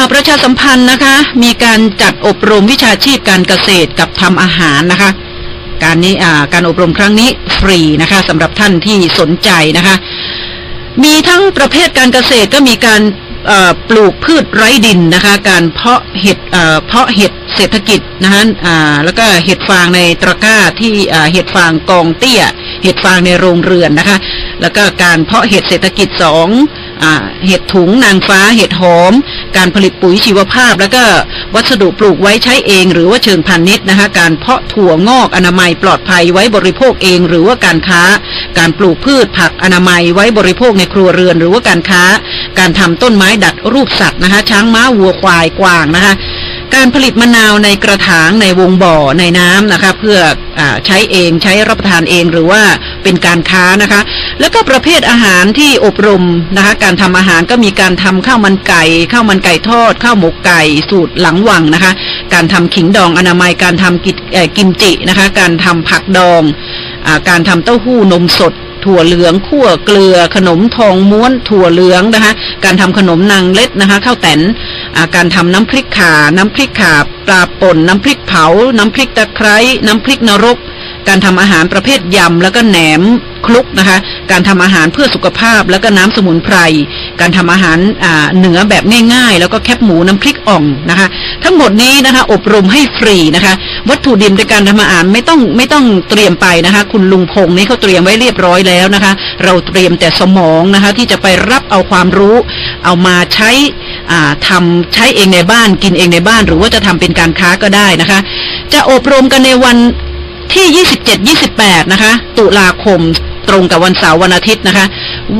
ข่าวประชาสัมพันธ์นะคะ มีการจัดอบรมวิชาชีพการเกษตรกับทำอาหารนะคะ การนี้อ่าการอบรมครั้งนี้ฟรีนะคะสำหรับท่านที่สนใจนะคะ มีทั้งประเภทการเกษตรก็มีการปลูกพืชไร้ดินนะคะ การเพาะเห็ดเพาะเห็ดเศรษฐกิจนะคะแล้วก็เห็ดฟางในตะกร้าที่เห็ดฟางกองเตี้ย เห็ดฟางในโรงเรือนนะคะ แล้วก็การเพาะเห็ดเศรษฐกิจสองเห็ดถุงนางฟ้า เห็ดหอม การผลิตปุ๋ยชีวภาพ แล้วก็วัสดุปลูกไว้ใช้เอง หรือว่าเชิงพาณิชย์นะคะการเพาะถั่วงอกอนามัยปลอดภัยไว้บริโภคเอง หรือว่าการค้า การปลูกพืชผักอนามัยไว้บริโภคในครัวเรือน หรือว่าการค้า การทำต้นไม้ดัดรูปสัตว์นะคะช้างม้าวัวควายกวางนะคะการผลิตมะนาวในกระถางในวงบ่อในน้ำนะคะเพื่ออใช้เองใช้รับประทานเองหรือว่าเป็นการค้านะคะ แล้วก็ประเภทอาหารที่อบรมนะคะการทำอาหารก็มีการทำข้าวมันไก่ข้าวมันไก่ทอดข้าวหมกไก่สูตรหลังวังนะคะ การทำขิงดองอนามัยการทำกิกิมจินะคะ การทำผักดองอการทำเต้าหู้นมสด ถั่วเหลืองคั่วเกลือ ขนมทองม้วน ถั่วเหลืองนะคะ การทำขนมนางเล็ดนะคะข้าวแตนการทำน้ำพริกข่าน้ำพริกข่าปลาป่น น้ำพริกเผา น้ำพริกตะไคร้น้ำพริกนรกการทำอาหารประเภทยำแล้วก็แหนม คลุกนะคะ การทำอาหารเพื่อสุขภาพแล้วก็น้ำสมุนไพร การทำอาหารเหนือแบบง่ายๆ แล้วก็แคบหมูน้ำพริกอ่องนะคะ ทั้งหมดนี้นะคะอบรมให้ฟรีนะคะ วัตถุดิบในการทำอาหารไม่ต้องไม่ต้องเตรียมไปนะคะ คุณลุงพงศ์นี่เขาเตรียมไว้เรียบร้อยแล้วนะคะ เราเตรียมแต่สมองนะคะที่จะไปรับเอาความรู้ เอามาใช้ทำใช้เองในบ้านกินเองในบ้าน หรือว่าจะทำเป็นการค้าก็ได้นะคะ จะอบรมกันในวันที่ 27 28 นะคะ ตุลาคม ตรงกับวันเสาร์วันอาทิตย์นะคะ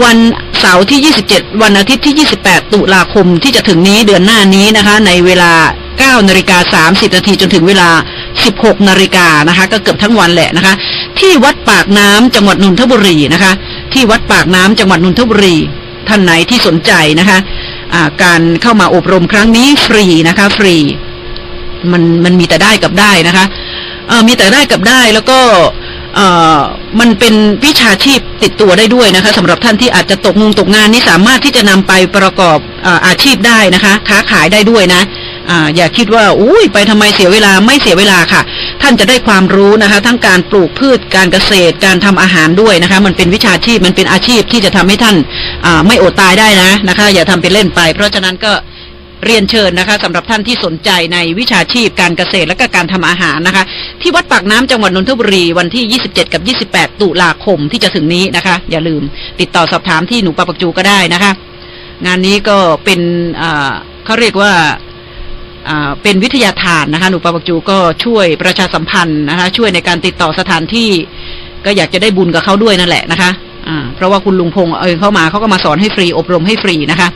วันเสาร์ที่ 27 วันอาทิตย์ที่ 28 ตุลาคมที่จะถึงนี้เดือนหน้านี้นะคะ ในเวลา 9นาฬิกา30นาทีจนถึงเวลา 16นาฬิกานะคะ ก็เกือบทั้งวันแหละนะคะ ที่วัดปากน้ำจังหวัดนนทบุรีนะคะ ที่วัดปากน้ำจังหวัดนนทบุรี ท่านไหนที่สนใจนะคะาการเข้ามาอบรมครั้งนี้ฟรีนะคะ ฟรีมันมันมีแต่ได้กับได้นะคะเออมีแต่ได้กับได้แล้วก็ มันเป็นวิชาชีพติดตัวได้ด้วยนะคะสำหรับท่านที่อาจจะตกงงตกงานนี่สามารถที่จะนำไปประกอบอาอาชีพได้นะคะ ค้าขายได้ด้วยนะอ่าอย่าคิดว่าอุ้ยไปทำไมเสียเวลาไม่เสียเวลาค่ะ ท่านจะได้ความรู้นะคะ ทั้งการปลูกพืชการเกษตรการทำอาหารด้วยนะคะ มันเป็นวิชาชีพมันเป็นอาชีพที่จะทำให้ท่านอ่าไม่อดตายได้นะนะคะ อย่าทำเป็นเล่นไป เพราะฉะนั้นก็ เรียนเชิญนะคะสำหรับท่านที่สนใจในวิชาชีพการเกษตรและก็การทำอาหารนะคะ ที่วัดปากน้ำจังหวัดนนทบุรีวันที่ 27 กับ 28 ตุลาคมที่จะถึงนี้นะคะ อย่าลืมติดต่อสอบถามที่หนูปาปักจูก็ได้นะคะ งานนี้ก็เป็นเขาเรียกว่าเป็นวิทยาทานนะคะ หนูปาปักจูก็ช่วยประชาสัมพันธ์นะคะ ช่วยในการติดต่อสถานที่ ก็อยากจะได้บุญกับเขาด้วยนั่นแหละนะคะเพราะว่าคุณลุงพงษ์เออเข้ามาเขาก็มาสอนให้ฟรีอบรมให้ฟรีนะคะ